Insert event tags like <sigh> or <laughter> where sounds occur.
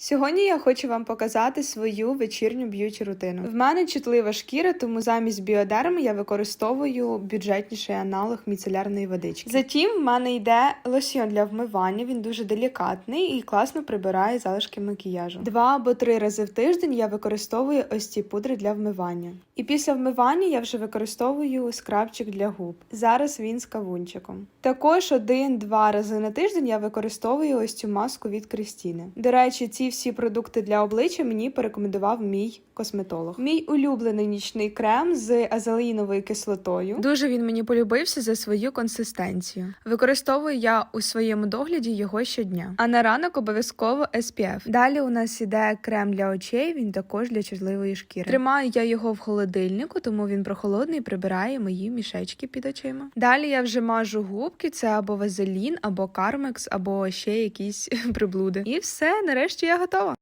Сьогодні я хочу вам показати свою вечірню б'юті рутину. В мене чутлива шкіра, тому замість біодерми я використовую бюджетніший аналог міцелярної водички. Затім в мене йде лосьйон для вмивання. Він дуже делікатний і класно прибирає залишки макіяжу. Два або три рази в тиждень я використовую ось ці пудри для вмивання. І після вмивання я вже використовую скрабчик для губ. Зараз він з кавунчиком. Також один-два рази на тиждень я використовую ось цю маску від Крістіни. До речі, ці всі продукти для обличчя мені порекомендував мій косметолог. Мій улюблений нічний крем з азелеїновою кислотою. Дуже він мені полюбився за свою консистенцію. Використовую я у своєму догляді його щодня. А на ранок обов'язково SPF. Далі у нас іде крем для очей. Він також для чутливої шкіри. Тримаю я його в холодильнику, тому він прохолодний прибирає мої мішечки під очима. Далі я вже мажу губки. Це або вазелін, або кармекс, або ще якісь <laughs> приблуди. І все, нарешті я готова.